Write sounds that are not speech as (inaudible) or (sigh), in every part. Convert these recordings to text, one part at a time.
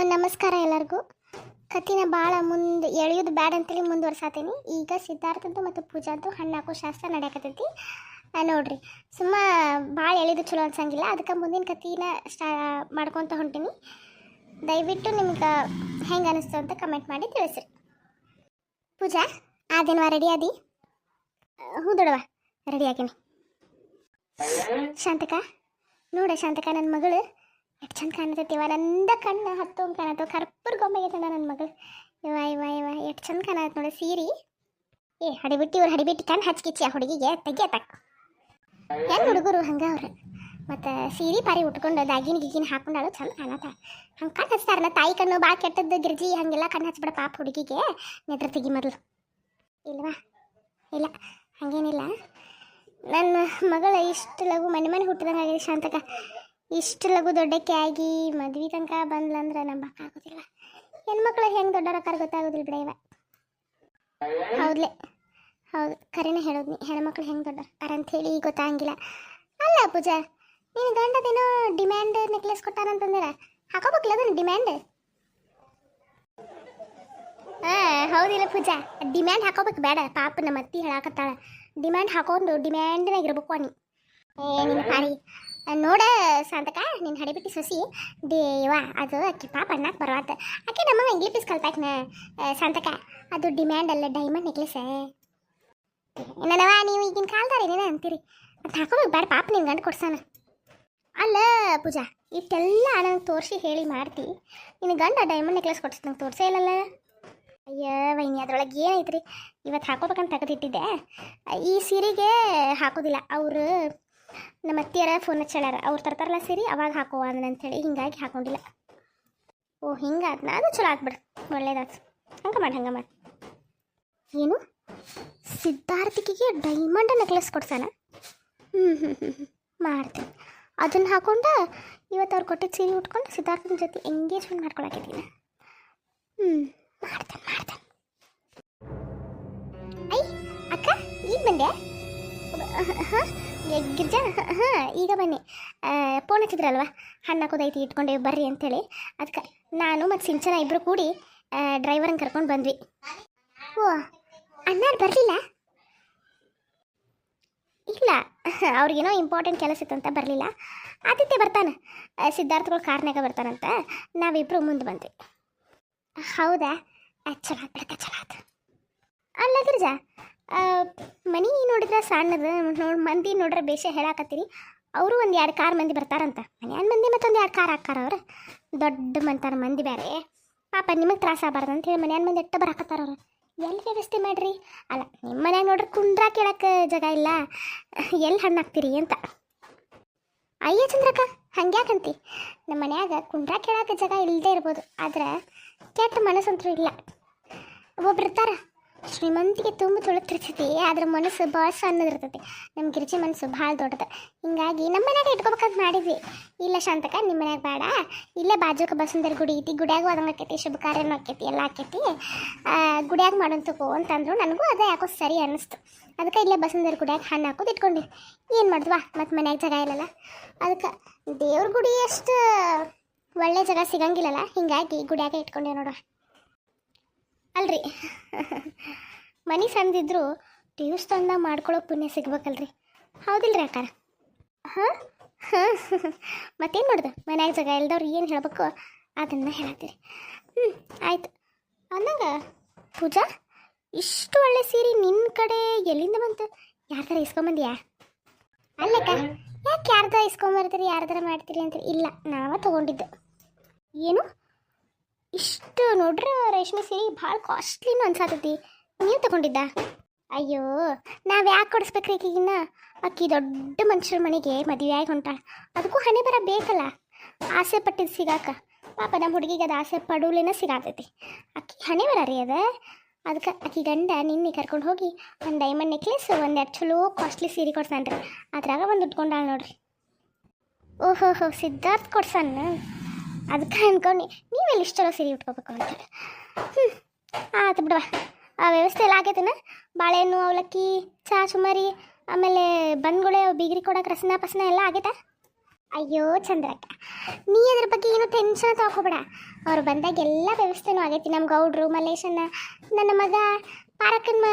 ನಮಸ್ಕಾರ ಎಲ್ಲರಿಗೂ. ಕತ್ತಿನ ಭಾಳ ಮುಂದೆ ಎಳೆಯೋದು ಬ್ಯಾಡ ಅಂತೇಳಿ ಮುಂದುವರ್ಸಾತೀನಿ. ಈಗ ಸಿದ್ಧಾರ್ಥದ್ದು ಮತ್ತು ಪೂಜಾದ್ದು ಹಣ್ಣು ಹಾಕೋ ಶಾಸ್ತ್ರ ನಡೆಯಕತ್ತೈತಿ. ನೋಡ್ರಿ, ಸುಮ್ಮ ಭಾಳ ಎಳೆದು ಚಲೋ ಅನ್ಸಂಗಿಲ್ಲ. ಅದಕ್ಕೆ ಮುಂದಿನ ಕತ್ತಿನ ಸ್ಟಾ ಮಾಡ್ಕೊತ ಹೊಂಟೀನಿ. ದಯವಿಟ್ಟು ನಿಮ್ಗೆ ಹೆಂಗೆ ಅನಿಸ್ತು ಅಂತ ಕಮೆಂಟ್ ಮಾಡಿ ತಿಳಿಸ್ರಿ. ಪೂಜಾ ಆದೇನವಾ ರೆಡಿ ಆದಿ? ಹ್ಞೂ ದೊಡವ ರೆಡಿ ಆಗೀನಿ. ಶಾಂತಕ, ನೋಡ ಶಾಂತಕ ನನ್ನ ಮಗಳು ಎಷ್ಟು ಚಂದ ಕಾಣತೈತಿವ ನಂದ ಕಣ್ಣು ಹತ್ತು ಕಾಣತ್ತವ ಕರ್ಪೂರ್ ಗೊಂಬೆಗೆ ನನ್ನ ಮಗಳು. ಇವ ಇವ ಇವ ಎಷ್ಟು ಚಂದ ಕಾಣತ್ತೆ ನೋಡಿ ಸೀರಿ. ಏ, ಹಡಿಬಿಟ್ಟು ಇವ್ರು ಹಡಿಬಿಟ್ಟು ಕಣ್ಣು ಹಚ್ಕಿಚ್ಚಿ ಆ ಹುಡುಗಿಗೆ ತೆಗಿಯತಕ್ಕ ಹೆಂಗೆ ಹುಡುಗರು ಹಂಗೆ ಅವ್ರು. ಮತ್ತು ಸೀರೆ ಪಾರಿ ಉಟ್ಕೊಂಡು ದಾಗಿನ ಗಿಗಿನ ಹಾಕೊಂಡಾಳು, ಚಂದ ಕಾಣತ್ತ ಹಂಗೆ ಕಣ್ಣು ಹಚ್ತಾರಲ್ಲ, ತಾಯಿ ಕಣ್ಣು ಭಾಳ ಕೆಟ್ಟದ್ದು, ಗಿರ್ಜಿ, ಹಂಗೆಲ್ಲ ಕಣ್ಣು ಹಚ್ಬಿಡ ಪಾಪ ಹುಡುಗಿಗೆ. ನೆದ್ರ ತೆಗಿ ಮೊದಲು. ಇಲ್ವಾ? ಇಲ್ಲ, ಹಾಗೇನಿಲ್ಲ. ನನ್ನ ಮಗಳ ಇಷ್ಟು ಲಘು ಮನೆ ಮನೆ ಹುಟ್ಟಿದಂಗೆ ಆಗಿದೆ ಶಾಂತಕ ಇಷ್ಟು ಲಘು ದೊಡ್ಡಕ್ಕೆ ಆಗಿ ಮದ್ವೆ ತನಕ ಬಂದ್ಲಂದ್ರೆ ನಂಬಕ್ಕಾಗೋದಿಲ್ಲ ಹೆಣ್ಮಕ್ಳು ಹೆಂಗೆ ದೊಡ್ಡರಕ್ಕಾರ ಗೊತ್ತಾಗೋದಿಲ್ಲ ಬಿಡ ಇವ. ಹೌದ್ಲೆ. ಹೌದು, ಕರೆನೇ ಹೇಳೋದ್ನಿ. ಹೆಣ್ಮಕ್ಳು ಹೆಂಗೆ ದೊಡ್ಡರಕ್ಕಾರ ಅಂತ ಹೇಳಿ ಗೊತ್ತಾಗಂಗಿಲ್ಲ ಅಲ್ಲ ಪೂಜಾ, ನೀನು ಗಂಡದೇನೋ ಡಿಮ್ಯಾಂಡ್ ನೆಕ್ಲೆಸ್ ಕೊಟ್ಟಾನಂತಂದಿರ? ಹಾಕೋಬೇಕಲ್ಲ ಅದನ್ನು ಡಿಮ್ಯಾಂಡ್? ಹಾಂ, ಹೌದಿಲ್ಲ ಪೂಜಾ. ಡಿಮ್ಯಾಂಡ್ ಹಾಕೋಬೇಕು ಬೇಡ. ಪಾಪ ನಮ್ಮ ಅತ್ತಿ ಹೇಳಾಕತ್ತಾಳ. ಡಿಮ್ಯಾಂಡ್ ಹಾಕೊಂಡು ಡಿಮ್ಯಾಂಡ್ನಾಗ ಇರ್ಬೇಕು ನೀ ಏ ನಿನ್ನ ಪಾರಿ. ನೋಡ ಸಾಂತಕ ನಿನ್ನ ಹಡಿಬಿಟ್ಟು ಸೊಸಿ ದೇವ ಅದು ಅಕ್ಕಿ ಪಾಪ ಅಣ್ಣಕ್ಕೆ ಬರವಾತ. ಆಕೆ ನಮ್ಮ ಇಂಗ್ಲಿ ಪೀಸ್ ಕಲ್ಪಾಕ್ನ ಶಾಂತಕ. ಅದು ಡಿಮ್ಯಾಂಡ್ ಅಲ್ಲ ಡೈಮಂಡ್ ನೆಕ್ಲೆಸ್ ಏನವ ನೀವು ಈಗಿನ ಕಾಲದಾರ ಏನೇನ ಅಂತೀರಿ? ಅದು ಹಾಕೋಬೇಕು ಬೇಡ ಪಾಪ ನಿನ್ನ ಗಂಡು ಕೊಡ್ಸಾನ. ಅಲ್ಲ ಪೂಜಾ, ಇಷ್ಟೆಲ್ಲ ನಂಗೆ ತೋರಿಸಿ ಹೇಳಿ ಮಾಡ್ತಿ. ನಿನ್ನ ಗಂಡ ಡೈಮಂಡ್ ನೆಕ್ಲೆಸ್ ಕೊಡ್ಸಿ ನಂಗೆ ತೋರಿಸೇ ಇಲ್ಲಲ್ಲ. ಅಯ್ಯ, ವೈನಿ, ಅದ್ರೊಳಗೆ ಏನೈತ್ರಿ? ಇವತ್ತು ಹಾಕೋಬೇಕಂತ ತೆಗೆದಿಟ್ಟಿದ್ದೆ. ಈ ಸೀರೆಗೆ ಹಾಕೋದಿಲ್ಲ, ಅವರು ನಮ್ಮ ಅತ್ತಿಯರ ಫೋನ್ ಹಚ್ಚಾಳ್ಯಾರ. ಅವ್ರು ತರ್ತಾರಲ್ಲ ಸೀರೆ, ಅವಾಗ ಹಾಕುವ ಅಂಥೇಳಿ ಹಿಂಗಾಗಿ ಹಾಕೊಂಡಿಲ್ಲ. ಓ ಹಿಂಗಾತ್ ಅದು ಚಲೋ ಆತ್ಬಿಡು ಒಳ್ಳೇದಾತು ಹಂಗೆ ಮಾಡಿ ಹಂಗೆ ಮಾಡಿ. ಏನು? ಸಿದ್ಧಾರ್ಥಿಗೆ ಡೈಮಂಡ್ ನೆಕ್ಲೆಸ್ ಕೊಡ್ಸಾನ ಹ್ಞೂ ಹ್ಞೂ ಹ್ಞೂ ಹ್ಞೂ ಮಾಡ್ತೀನಿ. ಅದನ್ನು ಹಾಕೊಂಡು ಇವತ್ತು ಅವ್ರು ಕೊಟ್ಟಿದ್ದ ಸೀರೆ ಉಟ್ಕೊಂಡು ಸಿದ್ಧಾರ್ಥನ ಜೊತೆ ಎಂಗೇಜ್ಮೆಂಟ್ ಮಾಡ್ಕೊಳಕಿದ್ದೀನಿ ಹ್ಞೂ ಮಾಡ್ತೇನೆ ಮಾಡ್ತೇನೆ. ಐ, ಅಕ್ಕ, ಈಗ ಬಂದೆ? ಹಾಂ. ಗಿರ್ಜಾ ಹಾಂ ಈಗ ಬನ್ನಿ. ಫೋನ್ ಹಚ್ಚಿದ್ರಲ್ವ? ಹಣ್ಣು ಹಾಕೋದೈತಿ ಇಟ್ಕೊಂಡೆ ಬರ್ರಿ ಅಂತೇಳಿ. ಅದಕ್ಕೆ ನಾನು ಮತ್ತು ಸಿಂಚನ ಇಬ್ಬರು ಕೂಡಿ ಡ್ರೈವರನ್ನ ಕರ್ಕೊಂಡು ಬಂದ್ವಿ. ಓ ಅಣ್ಣಾರು ಬರಲಿಲ್ಲ? ಇಲ್ಲ, ಅವ್ರಿಗೇನೋ ಇಂಪಾರ್ಟೆಂಟ್ ಕೆಲಸ ಇತ್ತಂತ ಬರಲಿಲ್ಲ. ಆದಿತ್ಯ ಬರ್ತಾನೆ. ಸಿದ್ಧಾರ್ಥಗಳು ಕಾರ್ನಾಗ ಬರ್ತಾನಂತ ನಾವಿಬ್ಬರು ಮುಂದೆ ಬಂದ್ವಿ. ಹೌದಾ? ಚಲೋ ಬಿಡಕ್ಕ, ಚಲೋ ಆಯ್ತು ಅಲ್ಲ ಗಿರ್ಜಾ ಮನಿ ನೋಡಿದ್ರೆ ಸಣ್ಣದು, ನೋಡಿ ಮಂದಿ ನೋಡ್ರೆ ಬೇಷ ಹೇಳಾಕತ್ತೀರಿ. ಅವರು ಒಂದು ಎರಡು ಕಾರ್ ಮಂದಿ ಬರ್ತಾರಂತ. ಮನ್ಯಾನ ಮಂದಿ ಮತ್ತೊಂದು ಎರಡು ಕಾರ್ ಹಾಕಾರ ಅವ್ರು. ದೊಡ್ಡ ಮಂತಾರ ಮಂದಿ ಬೇರೆ ಪಾಪ ನಿಮಗೆ ತ್ರಾಸ ಆಗಬಾರ್ದು ಅಂತ ಹೇಳಿ ಮನ್ಯಾನ ಮಂದಿ ಎಟ್ಟ ಬರಾಕತ್ತಾರ ಅವ್ರು. ಎಲ್ಲಿ ವ್ಯವಸ್ಥೆ ಮಾಡಿರಿ? ಅಲ್ಲ ನಿಮ್ಮ ಮನ್ಯಾಗ ನೋಡ್ರಿ ಕುಂಡ್ರಾ ಕೇಳಕ್ಕೆ ಜಾಗ ಇಲ್ಲ. ಎಲ್ಲಿ ಹಣ್ಣು ಹಾಕ್ತೀರಿ ಅಂತ. ಅಯ್ಯ ಚಂದ್ರಕ್ಕ, ಹಂಗ್ಯಾಕಂತಿ? ನಮ್ಮ ಮನ್ಯಾಗ ಕುಂಡ್ರಾ ಕೇಳಕ್ಕೆ ಜಾಗ ಇಲ್ಲದೆ ಇರ್ಬೋದು. ಆದ್ರೆ ಕೆಟ್ಟ ಮನಸ್ಸಂತೂ ಇಲ್ಲ. ಒಬ್ಬರು ಇರ್ತಾರ. ಶ್ರೀಮಂತಿಗೆ ತುಂಬ ತುಳುತ್ತಿರ್ತೈತಿ ಅದ್ರ ಮನಸ್ಸು ಭಾಳ ಸಣ್ಣದಿರ್ತೈತಿ ನಮ್ಮ ಗಿರಿಜಿ ಮನಸ್ಸು ಭಾಳ ದೊಡ್ಡದು. ಹಿಂಗಾಗಿ ನಮ್ಮ ಮನ್ಯಾಗ ಇಟ್ಕೋಬೇಕಂತ ಮಾಡಿದ್ವಿ. ಇಲ್ಲ ಶಾಂತಕ ನಿಮ್ಮ ಮನ್ಯಾಗ ಬೇಡ. ಇಲ್ಲೇ ಬಾಜುಕ ಬಸಂದರ ಗುಡಿ ಐತಿ, ಗುಡಿಯಾಗೂ ಅದಂಗೆ ಆಕೈತಿ, ಶುಭ ಕಾರ್ಯನೂ ಆಕೈತಿ, ಎಲ್ಲ ಆಕೈತಿ. ಗುಡಿಯಾಗ ಮಾಡೋನ್ ಅಂತಂದ್ರು ನನಗೂ ಅದೇ ಯಾಕೋ ಸರಿ ಅನ್ನಿಸ್ತು. ಅದಕ್ಕೆ ಇಲ್ಲೇ ಬಸಂದರ ಗುಡಿಯಾಗ ಹಣ್ಣು ಹಾಕೋದು ಇಟ್ಕೊಂಡಿ ಏನು ಮಾಡಿದ್ವಾ ಮತ್ತು ಮನ್ಯಾಗ ಜಾಗ ಇಲ್ಲಲ್ಲ. ಅದಕ್ಕೆ ದೇವ್ರ ಗುಡಿ ಅಷ್ಟು ಒಳ್ಳೆ ಜಾಗ ಸಿಗಂಗಿಲ್ಲಲ್ಲ. ಹಿಂಗಾಗಿ ಗುಡಿಯಾಗ ಇಟ್ಕೊಂಡೆ ನೋಡುವ. ಅಲ್ರಿ. ಮನೆ ಸಣ್ಣದಿದ್ರು ತಂದ ಮಾಡ್ಕೊಳ್ಳೋ ಪುಣ್ಯ ಸಿಗ್ಬೇಕಲ್ರಿ. ಹೌದಿಲ್ರಿ ಅಕ್ಕಾರ? ಹಾಂ? ಹಾಂ. ಮತ್ತೇನು ಮಾಡ್ದೆ? ಮನ್ಯಾಗ ಜಾಗ ಇಲ್ದವ್ರು ಏನು ಹೇಳಬೇಕು ಅದನ್ನು ಹೇಳತ್ತೀರಿ. ಹ್ಞೂ ಆಯ್ತು. ಅಂದಂಗೆ ಪೂಜಾ, ಇಷ್ಟು ಒಳ್ಳೆ ಸೀರೆ ನಿನ್ನ ಕಡೆ ಎಲ್ಲಿಂದ ಬಂತು? ಯಾರ ಥರ ಇಸ್ಕೊಂಬಂದ್ಯಾ? ಅಲ್ಲಕ್ಕ, ಯಾಕೆ ಯಾರ್ದ ಇಸ್ಕೊಂಬರ್ತೀರಿ ಯಾರ್ದಾರ ಮಾಡ್ತೀರಿ ಅಂತೀರಿ? ಇಲ್ಲ, ನಾವ ತಗೊಂಡಿದ್ದು. ಏನು? ಇಷ್ಟು ನೋಡ್ರಿ ರೇಷ್ಮೆ ಸೀರೆ ಭಾಳ ಕಾಸ್ಟ್ಲಿನೂ ಅನ್ಸಾತೈತಿ. ನೀವು ತಗೊಂಡಿದ್ದ? ಅಯ್ಯೋ, ನಾವು ಯಾಕೆ ಕೊಡಿಸ್ಬೇಕ್ರಿ ಈಗಿನ್ನ ಅಕ್ಕಿ ದೊಡ್ಡ ಮನುಷ್ಯರ ಮನೆಗೆ ಮದುವೆ ಆಗಿ ಹೊಂಟಾಳ. ಅದಕ್ಕೂ ಹಣೆ ಬರ ಬೇಕಲ್ಲ? ಆಸೆ ಪಟ್ಟಿದ್ದು ಸಿಗಾಕ. ಪಾಪ ನಮ್ಮ ಹುಡುಗಿಗೆ ಅದು ಆಸೆ ಪಡುಲೇನ ಸಿಗಾತೈತಿ. ಅಕ್ಕಿ ಹಣೆ ಬರ ರೀ ಅದ. ಅದಕ್ಕೆ ಅಕ್ಕಿ ಗಂಡ ನಿನ್ನೆ ಕರ್ಕೊಂಡು ಹೋಗಿ ಒಂದು ಡೈಮಂಡ್ ನೆಕ್ಲೆಸ್ ಒಂದೆರಡು ಚಲೋ ಕಾಸ್ಟ್ಲಿ ಸೀರೆ ಕೊಡ್ಸಾನ್ರಿ ಅದ್ರಾಗ ಒಂದು ಉಟ್ಕೊಂಡಾಳ ನೋಡ್ರಿ. ಓಹೋ ಹೋ ಸಿದ್ಧಾರ್ಥ್ ಕೊಡ್ಸನ್ನ ಅದಕ್ಕೆ ಅಂದ್ಕೊಂಡು ನೀವೆಲ್ಲಿ ಇಷ್ಟು ಚಲೋ ಸೀರೆ ಉಟ್ಕೋಬೇಕು ಅಂತ. ಹ್ಞೂ ಆಯ್ತು ಬಿಡವ ಆ ವ್ಯವಸ್ಥೆ ಎಲ್ಲ ಆಗೈತನ? ಬಾಳೆಹಣ್ಣು, ಅವಲಕ್ಕಿ ಚಾ ಸುಮಾರಿ, ಆಮೇಲೆ ಬಂದ್ಗಳೇ ಬೀಗ್ರಿ ಕೊಡೋಕೆ ರಸನ ಪಸನ ಎಲ್ಲ ಆಗೈತೆ? ಅಯ್ಯೋ ಚಂದ್ರಕ್ಕ, ನೀ ಅದ್ರ ಬಗ್ಗೆ ಏನು ಟೆನ್ಷನ್ ತಗೋಬೇಡ. ಅವ್ರು ಬಂದಾಗ ಎಲ್ಲ ವ್ಯವಸ್ಥೆನೂ ಆಗೈತಿ. ನಮ್ಮ ಗೌಡ್ರು ಮಲೇಶನ್ನ ನನ್ನ ಮಗ, ಪಾರಕ್ಕನ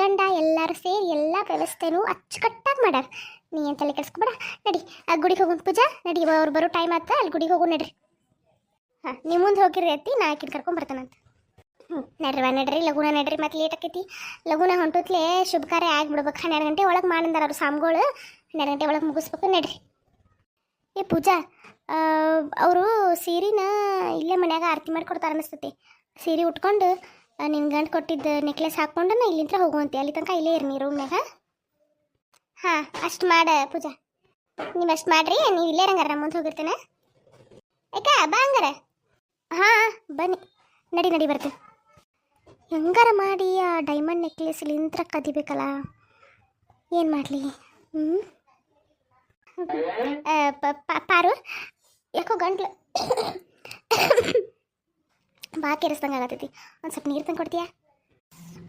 ಗಂಡ ಎಲ್ಲರೂ ಸೇರಿ ಎಲ್ಲ ವ್ಯವಸ್ಥೆನೂ ಅಚ್ಚುಕಟ್ಟಾಗಿ ಮಾಡ್ಯಾರ. ನೀ ಏನು ತಲೆ ಕೆಡಿಸ್ಕೊಬೇಡ. ನಡಿ, ಆ ಗುಡಿಗೆ ಹೋಗೋಣ ಪೂಜಾ. ನಡಿ, ಅವ್ರು ಬರೋ ಟೈಮ್ ಆತ ಅಲ್ಲಿ ಗುಡಿಗೆ ಹೋಗು ನಡ್ರಿ. ಹಾಂ ನಿಮ್ಮ ಮುಂದೆ ಹೋಗಿರಿ ಅತ್ತಿ, ನಾ ಆಕಿನ ಕರ್ಕೊಂಡ್ ಬರ್ತಾನಂತ ಹ್ಞೂ ನಡ್ರಿವ ನಡ್ರಿ ಲಗುನ ನಡ್ರಿ ಮತ್ತೆ ಲೇಟ್ ಆಕೈತಿ. ಲಗುನ ಹೊಂಟೋತ್ಲೆ ಶುಭ ಕಾರ್ಯ ಆಗಿಬಿಡ್ಬೇಕು. ಹನ್ನೆರಡು ಗಂಟೆ ಒಳಗೆ ಮಾಡಿದಾರ ಅವ್ರು ಸಾಮ್ಗಳು. ಹನ್ನೆರಡು ಗಂಟೆ ಒಳಗೆ ಮುಗಿಸ್ಬೇಕು, ನಡ್ರಿ. ಏ ಪೂಜಾ ಅವರು ಸೀರೆನ ಇಲ್ಲೇ ಮನ್ಯಾಗ ಆರತಿ ಮಾಡಿಕೊಡ್ತಾರೆ ಅನಿಸ್ತತಿ ಸೀರೆ ಉಟ್ಕೊಂಡು ನಿನ್ನ ಗಂಟು ಕೊಟ್ಟಿದ್ದ ನೆಕ್ಲೆಸ್ ಹಾಕ್ಕೊಂಡು ನಾ ಇಲ್ಲಿಂದ ಹೋಗುವಂತೆ. ಅಲ್ಲಿ ತನಕ ಇಲ್ಲೇ ಇರಿ ನೀರು ರೂಮ್ನಾಗ ಹಾಂ, ಅಷ್ಟು ಮಾಡ ಪೂಜಾ. ನೀವು ಅಷ್ಟು ಮಾಡಿರಿ, ನೀವು ಇಲ್ಲೇ ರಂಗಾರ ಮುಂದೆ ಹೋಗಿರ್ತೇನೆ. ಆಯ್ತಾ ಬಾ ಹಂಗಾರ. ಹಾಂ, ಬನ್ನಿ. ನಡಿ ನಡಿ ಬರುತ್ತೆ ಹೆಂಗಾರ ಮಾಡಿ ಆ ಡೈಮಂಡ್ ನೆಕ್ಲೆಸ್ ಲಿಂತ್ರ ಕದಿಬೇಕಲ್ಲ? ಏನು ಮಾಡಲಿ? ಹ್ಞೂ ಪಾರು. ಯಾಕೋ ಗಂಟ್ಲು. ಬಾ, ಕೆರೆಸ್ದಂಗೆ ಆಗತ್ತೈತಿ. ಒಂದು ಸ್ವಲ್ಪ ನೀರು ತಂದು ಕೊಡ್ತೀಯಾ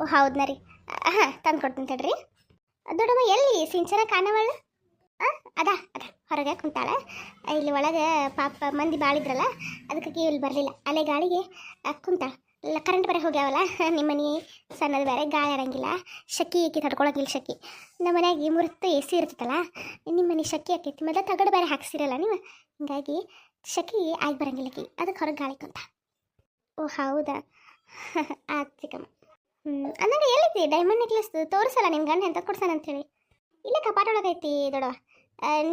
ಓ ಹೌದನ ರೀ ಹಾಂ ತಂದು ಕೊಡ್ತೀನಿ ತಡ್ರಿ. ದೊಡ್ಡಮ್ಮ, ಎಲ್ಲಿ? ಸಿಂಚನ, ಕಾಣವಳ? ಅದ ಅದ ಹೊರಗೆ ಕುಂತಾಳ. ಇಲ್ಲಿ ಒಳಗೆ ಪಾಪ ಮಂದಿ ಬಾಳಿದ್ರಲ್ಲ ಅದಕ್ಕೆ ಇಲ್ಲಿ ಬರಲಿಲ್ಲ. ಅಲೆ ಗಾಳಿಗೆ ಕುಂತಾಳೆ. ಇಲ್ಲ ಕರೆಂಟ್ ಬೇರೆ ಹೋಗ್ಯಾವಲ್ಲ (laughs) ನಿಮ್ಮ ಮನೆ ಸಣ್ಣದು ಬೇರೆ ಗಾಳಿ ಇರಂಗಿಲ್ಲ ಶಕ್ಕಿ ಆಕಿ ತಡ್ಕೊಳಂಗಿಲ್ಲ ಶಕ್ಕಿ. ನಮ್ಮ ಮನೆಯಾಗಿ ಮುರಿತು ಎ ಸಿ ಇರ್ತೈತಲ್ಲ ನಿಮ್ಮ ಮನೆ ಶಕ್ಕಿ ಆಕೈತಿ. ಮೊದಲ ತಗಡು ಬೇರೆ ಹಾಕ್ಸಿರಲ್ಲ ನೀವು? ಹಿಂಗಾಗಿ ಶಕ್ಕಿ ಆಗಿ ಬರಂಗಿಲ್ಲ ಕಿ ಅದಕ್ಕೆ ಹೊರಗೆ ಗಾಳಿ ಓ ಹೌದಾ? (laughs) ಆಯ್ತು ಚಿಕ್ಕಮ್ಮ. ಹ್ಞೂ ಅಂದಂಗೆ ಎಲ್ಲೈತಿ ಡೈಮಂಡ್ ನೆಕ್ಲೆಸ್ ತೋರಿಸಲ್ಲ ನಿನ್ನ ಗಂಡ ಎಂತ ಕೊಡ್ಸಾನ ಅಂತೇಳಿ ಇಲ್ಲ ಕಪಾಟ ಒಳಗೈತಿ ದೊಡವ ಆ,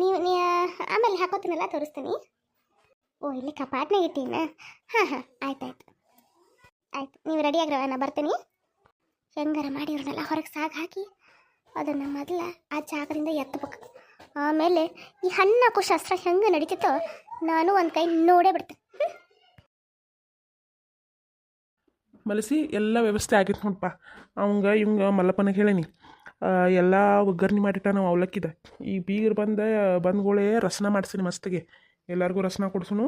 ನೀವು ನೀ ಆಮೇಲೆ ಹಾಕೋತೀನಲ್ಲ, ತೋರಿಸ್ತೀನಿ. ಓ, ಇಲ್ಲಿ ಕಪಾಟ್ನಾಗ ಇಟ್ಟೀನ ಹಾಂ ಹಾಂ, ಆಯ್ತು ಆಯ್ತು. ಆಯ್ತು, ನೀವು ರೆಡಿ ಆಗ್ರವ ನಾನು ಬರ್ತೀನಿ. ಹೆಂಗಾರ ಮಾಡಿ ಇವ್ರನ್ನೆಲ್ಲ ಹೊರಗೆ ಸಾಗ ಹಾಕಿ ಅದನ್ನು ಮೊದಲ ಆ ಜಾಗದಿಂದ ಎತ್ತಬೇಕು. ಆಮೇಲೆ ಈ ಹಣ್ಣು ಹಾಕೋ ಶಸ್ತ್ರ ಹೆಂಗೆ ನಡೀತಿತ್ತೋ ನಾನು ಒಂದು ಕೈ ನೋಡೇ ಬಿಡ್ತೇನೆ. ಮಲಸಿ, ಎಲ್ಲ ವ್ಯವಸ್ಥೆ ಆಗಿತ್ತು ನೋಡಪ್ಪ ಅವಂಗ, ಇವಂಗ ಮಲ್ಲಪ್ಪನಿಗೆ ಹೇಳೀನಿ. ಎಲ್ಲ ಒಗ್ಗರಣೆ ಮಾಡಿಟ್ಟ ನಾವು ಅವಲಕ್ಕಿದ. ಈ ಬೀಗರು ಬಂದ, ಬಂದ್ಗಳೇ ರಸನ ಮಾಡ್ಸೀನಿ ಮಸ್ತಿಗೆ. ಎಲ್ಲರಿಗೂ ರಸನ ಕೊಡ್ಸೋನು.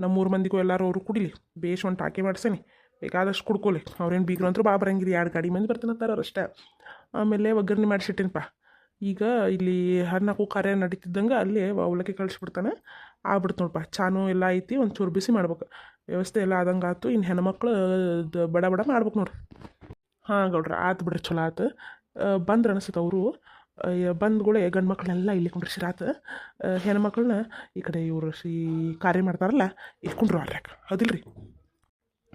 ನಮ್ಮ ಮೂರು ಮಂದಿಗೂ ಎಲ್ಲರೂ ಅವರು ಕುಡಿಲಿ. ಬೇಷ್ ಒಂದು ಟಾಕಿ ಮಾಡ್ಸೀನಿ. ಬೇಕಾದಷ್ಟು ಕುಡ್ಕೊಲಿ ಅವ್ರೇನು ಬೀಗರು ಅಂತೂ ಬಾ ಬರಂಗಿಲ್ಲ ಎರಡು ಗಾಡಿ ಮಂದಿ ಬರ್ತಾನಂತಾರ ಅಷ್ಟೇ. ಆಮೇಲೆ ಒಗ್ಗರಣೆ ಮಾಡಿಸಿಟ್ಟಿನಪ್ಪ ಈಗ ಇಲ್ಲಿ ಹಣ್ಣಾಕು ಕಾರ್ಯ ನಡೀತಿದ್ದಂಗೆ ಅಲ್ಲಿ ಅವಲಕ್ಕಿ ಕಳಿಸ್ಬಿಡ್ತಾನೆ. ಆಗ್ಬಿಡ್ತು ನೋಡಪ್ಪ ಚಾನು ಎಲ್ಲ ಐತಿ, ಒಂದು ಚೂರು ಬಿಸಿ ಮಾಡ್ಬೇಕು. ವ್ಯವಸ್ಥೆ ಎಲ್ಲ ಆದಂಗೆ ಆಯ್ತು ಇನ್ನು ಹೆಣ್ಮಕ್ಳು ಬಡ ಬಡ ಮಾಡ್ಬೇಕು ನೋಡ್ರಿ. ಹಾಂ ಗೌಡ್ರ, ಆತು ಬಿಡ್ರಿ ಚಲೋ ಆತು. ಬಂದ್ರೆ ಅನಿಸುತ್ತೆ ಅವರು. ಬಂದ್ಗಳೇ ಗಂಡು ಮಕ್ಕಳನ್ನೆಲ್ಲ ಇಲ್ಲಿ ಕುಂಡ್ರಿಸಿರಾತು ಹೆಣ್ಮಕ್ಳನ್ನ ಈ ಕಡೆ ಇವರು ಶ್ರೀ ಕಾರ್ಯ ಮಾಡ್ತಾರಲ್ಲ, ಇಲ್ಲಿ ಕುಂಡ್ರು ಹೌದಿಲ್ಲ ರೀ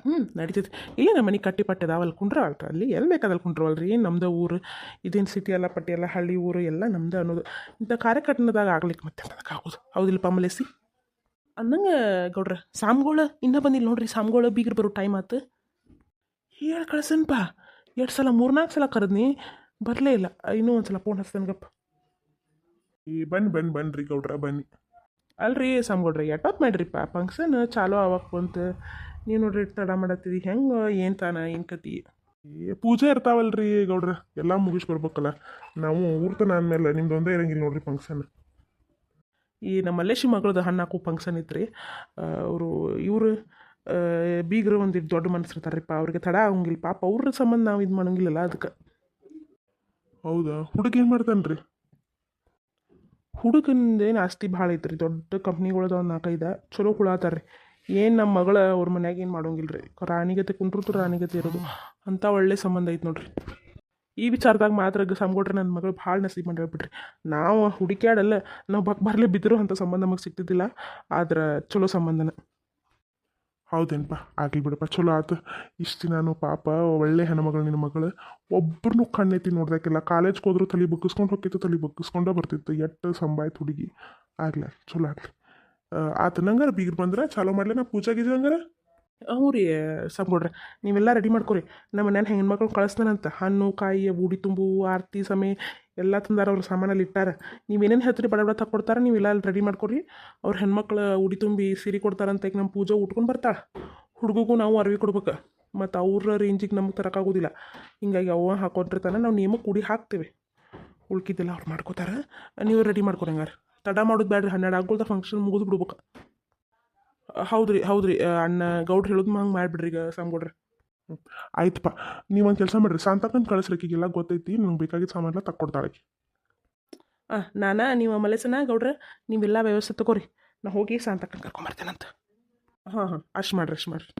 ಹ್ಞೂ ನಡೀತೈತಿ. ಇಲ್ಲ ನಮ್ಮ ಮನೆ ಕಟ್ಟಿ ಪಟ್ಟಿ ಅದಾವಲ್ಲ ಕುಂಡ್ರ ಅಲ್ರ ಅಲ್ಲಿ ಎಲ್ಲಿ ಬೇಕಾದಲ್ಲಿ ಕುಂಡ್ರವಲ್ರಿ ಏನು ನಮ್ದು ಊರು? ಇದೇನು ಸಿಟಿ ಎಲ್ಲ ಪಟ್ಟಿ ಎಲ್ಲ ಹಳ್ಳಿ ಊರು, ಎಲ್ಲ ನಮ್ಮದು ಅನ್ನೋದು. ಇಂಥ ಕಾರ್ಯಕಟ್ಟಣದಾಗ ಆಗ್ಲಿಕ್ಕೆ ಮತ್ತೆ ಆಗೋದು. ಹೌದಿಲ್ಲ ಪಮಲೇಸಿ? ಅಂದಂಗೆ ಗೌಡ್ರ, ಸಾಮ್ಗಳು ಇನ್ನೂ ಬಂದಿಲ್ಲ ನೋಡ್ರಿ, ಸಾಮ್ಗಳು ಬೀಗರು ಬರೋ ಟೈಮ್ ಆತು. ಹೇಳಿ ಕಳ್ಸನ್ಪಾ. ಎರಡು ಸಲ ಮೂರ್ನಾಲ್ಕು ಸಲ ಕರೆದ್ನಿ. ಬರಲೇ ಇಲ್ಲ. ಇನ್ನೂ ಒಂದ್ಸಲ ಫೋನ್ ಹಚ್ತೇನೆ ಈ ಬನ್ನಿ ಬನ್ನಿ ಬನ್ನಿರಿ ಗೌಡ್ರ ಬನ್ನಿ. ಅಲ್ರಿ ಸಾಮ್ಗೌಡ್ರಿ ಎಷ್ಟೊತ್ತು ಮಾಡ್ರಿಪ್ಪ ಫಂಕ್ಷನ್ ಚಾಲೋ ಆವಾಗ ಬಂತು. ನೀವು ನೋಡ್ರಿ ತಡ ಮಾಡತ್ತೀರಿ. ಹೆಂಗೆ ಏನು ತಾನ ಏನು ಕತಿ? ಪೂಜೆ ಇರ್ತಾವಲ್ರಿ ಗೌಡ್ರ. ಎಲ್ಲ ಮುಗಿಸ್ ಬರ್ಬೇಕಲ್ಲ. ನಾವು ಊರ್ತನ ಅಂದಮೇಲೆ ನಿಮ್ದು ಒಂದೇ ಇರಂಗಿಲ್ಲ ನೋಡ್ರಿ ಫಂಕ್ಷನ್ ಈ ನಮ್ಮ ಮಲ್ಲೇಶಿ ಮಗಳದು ಹಣ್ಣು ಹಾಕೋ ಫಂಕ್ಷನ್ ಇತ್ತು ಅವರು ಇವರು ಬೀಗರು ಒಂದಿಟ್ಟು ದೊಡ್ಡ ಮನಸ್ಸಿರ್ತಾರಪ್ಪ ಅವ್ರಿಗೆ ತಡ ಆಗಂಗಿಲ್ಲ ಪಾಪ ಅವ್ರ ಸಂಬಂಧ ನಾವು ಇದು ಮಾಡಂಗಿಲ್ಲಲ್ಲ ಅದಕ್ಕೆ ಹೌದಾ? ಹುಡುಗ ಏನು ಮಾಡ್ತಾನೆ ರೀ ಹುಡುಗಂದೇನು ಆಸ್ತಿ ಭಾಳ ಐತ್ರಿ. ದೊಡ್ಡ ಕಂಪ್ನಿಗಳದ ಒಂದು ನಾಲ್ಕೈದು ಚಲೋ ಕುಳಾತಾರ ರೀ ಏನು ನಮ್ಮ ಮಗಳ ಅವ್ರ ಮನ್ಯಾಗ ಏನು ಮಾಡೋಂಗಿಲ್ಲ ರೀ ರಾಣಿಗತೆ ಕುಂಟ್ರತು ರಾಣಿಗತೆ ಇರೋದು. ಅಂಥ ಒಳ್ಳೆ ಸಂಬಂಧ ಐತೆ ನೋಡ್ರಿ. ಈ ವಿಚಾರದಾಗ ಮಾತ್ರ ಸಂಗೊಟ್ರೆ ನನ್ನ ಮಗಳು ಭಾಳ ನಸೀಬ್ ಮಾಡಿ ಹೇಳ್ಬಿಟ್ರಿ. ನಾವು ಹುಡುಕ್ಯಾಡಲ್ಲ, ನಾವು ಬಕ್ ಬರಲೇ ಬಿದ್ದರೂ ಅಂಥ ಸಂಬಂಧ ನಮಗೆ ಸಿಗ್ತಿದ್ದಿಲ್ಲ. ಆದ್ರೆ ಚಲೋ ಸಂಬಂಧನ. ಹೌದೇನಪ್ಪ ಆಗಲಿ ಬಿಡಪ್ಪ, ಚಲೋ ಆತು. ಇಷ್ಟು ದಿನಾನು ಪಾಪ, ಒಳ್ಳೆ ಹೆಣ್ಮಗಳು ನಿನ್ನ ಮಗಳು. ಒಬ್ಬರನ್ನೂ ಕಣ್ಣೆತ್ತಿ ನೋಡ್ದಾಕಿಲ್ಲ. ಕಾಲೇಜ್ಗೆ ಹೋದ್ರು ತಲೆ ಬಗ್ಗಿಸ್ಕೊಂಡು ಹೋಗಿತ್ತು ತಲೆ ಬಗ್ಗಿಸ್ಕೊಂಡೇ ಬರ್ತಿತ್ತು. ಎಟ್ಟು ಸಂಬಾಯ್ತು ಹುಡುಗಿ. ಆಗ್ಲಿ ಚಲೋ ಆಗ್ಲಿ. ಆತ ನಂಗಾರ ಬೀಗ್ರು ಬಂದ್ರೆ, ಚಾಲೋ ಮಾಡ್ಲಿ ನಾ ಪೂಜಾ ಹಂಗಾರ? ಹ್ಞೂ ರೀ ಸಂಗೊಡ್ರೆ ನೀವೆಲ್ಲ ರೆಡಿ ಮಾಡ್ಕೊರಿ. ನಮ್ಮ ಮನ್ಯಾನ ಹೆಣ್ಮಕ್ಳು ಕಳಿಸ್ತಾನಂತ ಹಣ್ಣು, ಕಾಯಿ, ಬೂಡಿ ತುಂಬು, ಆರತಿ ಸಮಯ ಎಲ್ಲ ತಂದಾರ ಅವ್ರ ಸಾಮಾನಲ್ಲಿ ಇಟ್ಟಾರ. ನೀವೇನೇನು ಹೇಳ್ತೀರಿ ಬಡ ಬಡ ತಕ್ಕೊಡ್ತಾರ ನೀವೆಲ್ಲ ಅಲ್ಲಿ ರೆಡಿ ಮಾಡ್ಕೊರಿ. ಅವ್ರ ಹೆಣ್ಮಕ್ಳು ಉಡಿ ತುಂಬಿ, ಸೀರೆ ಕೊಡ್ತಾರಂತ ಈಗ ನಮ್ಮ ಪೂಜೆ ಉಟ್ಕೊಂಡು ಬರ್ತಾಳೆ. ಹುಡುಗಗೂ ನಾವು ಅರ್ವಿ ಕೊಡ್ಬೇಕು. ಮತ್ತು ಅವ್ರ ರೇಂಜಿಗೆ ನಮಗೆ ತರಕಾಗೋದಿಲ್ಲ ಹಿಂಗಾಗಿ ಅವ ಹಾಕೊಂಡಿರ್ತಾನೆ, ನಾವು ನಿಯಮಕ್ಕೆ ಕುಡಿ ಹಾಕ್ತೇವೆ. ಉಳ್ಕಿದ್ದೆಲ್ಲ ಅವ್ರು ಮಾಡ್ಕೋತಾರೆ. ನೀವು ರೆಡಿ ಮಾಡ್ಕೊರಿ ತಡ ಮಾಡೋದು ಬೇಡ್ರಿ ಹನ್ನೆರಡು ಆಗೋದ ಫಂಕ್ಷನ್ ಮುಗಿದು ಬಿಡ್ಬೇಕು. ಹೌದು ರೀ ಹೌದು ರೀ ಅಣ್ಣ ಗೌಡ್ರು ಹೇಳೋದು ಹಂಗೆ ಮಾಡಿಬಿಡ್ರಿ ಈಗ ಸಂಗೌಡ್ರೆ ಆಯ್ತಪ್ಪ ನೀವೊಂದು ಕೆಲಸ ಮಾಡ್ರಿ. ಕಳಿಸ್ರಿ ಕಳಿಸ್ರಿಕ್ಕಿಗೆಲ್ಲ ಗೊತ್ತೈತಿ. ನಂಗೆ ಬೇಕಾಗಿದ್ದ ಸಾಮಾನೆಲ್ಲ ತಕ್ಕೊಡ್ತಾಳೆ ಹಾಂ ನಾನು ನೀವು ಮಲೇಸನ ಗೌಡ್ರ? ನೀವೆಲ್ಲ ವ್ಯವಸ್ಥೆ ತಗೋರಿ. ನಾ ಹೋಗಿ ಶಾಂತಕ್ಕನ ಕರ್ಕೊಂಬರ್ತೇನಂತ. ಹಾಂ ಹಾಂ. ಅಷ್ಟು ಮಾಡ್ರಿ ಅಷ್ಟು ಮಾಡ್ರಿ.